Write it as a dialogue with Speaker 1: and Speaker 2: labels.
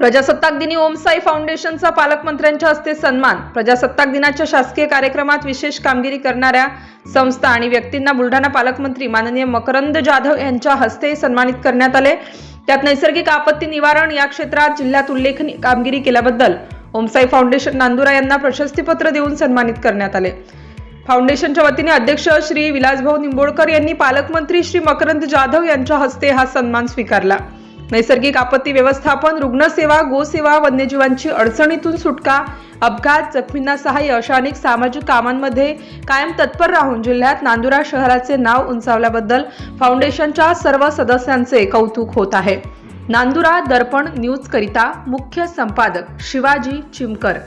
Speaker 1: प्रजासत्ताक दिनी ओमसाई फाउंडेशनचा पालकमंत्र्यांच्या हस्ते सन्मान. प्रजासत्ताक दिनाच्या शासकीय कार्यक्रमात विशेष कामगिरी करणाऱ्या संस्था आणि व्यक्तींना बुलढाणा पालकमंत्री माननीय मकरंद जाधव यांच्या हस्ते सन्मानित करण्यात आले. त्यात नैसर्गिक आपत्ती निवारण या क्षेत्रात जिल्ह्यात उल्लेखनीय कामगिरी केल्याबद्दल ओमसाई फाउंडेशन नांदुरा यांना प्रशस्तीपत्र देऊन सन्मानित करण्यात आले. फाउंडेशनच्या वतीने अध्यक्ष श्री विलासभाऊ निंबोडकर यांनी पालकमंत्री श्री मकरंद जाधव यांच्या हस्ते हा सन्मान स्वीकारला. नैसर्गिक आपत्ती व्यवस्थापन रुग्णसेवा गोसेवा वन्यजीवांची अडचणीतून सुटका अपघात जखमींना सहाय्य अशा अनेक सामाजिक कामांमध्ये कायम तत्पर राहून जिल्ह्यात नांदुरा शहराचे नाव उंचावल्याबद्दल फाउंडेशनच्या सर्व सदस्यांचे कौतुक होत आहे. नांदुरा दर्पण न्यूज करिता मुख्य संपादक शिवाजी चिमकर.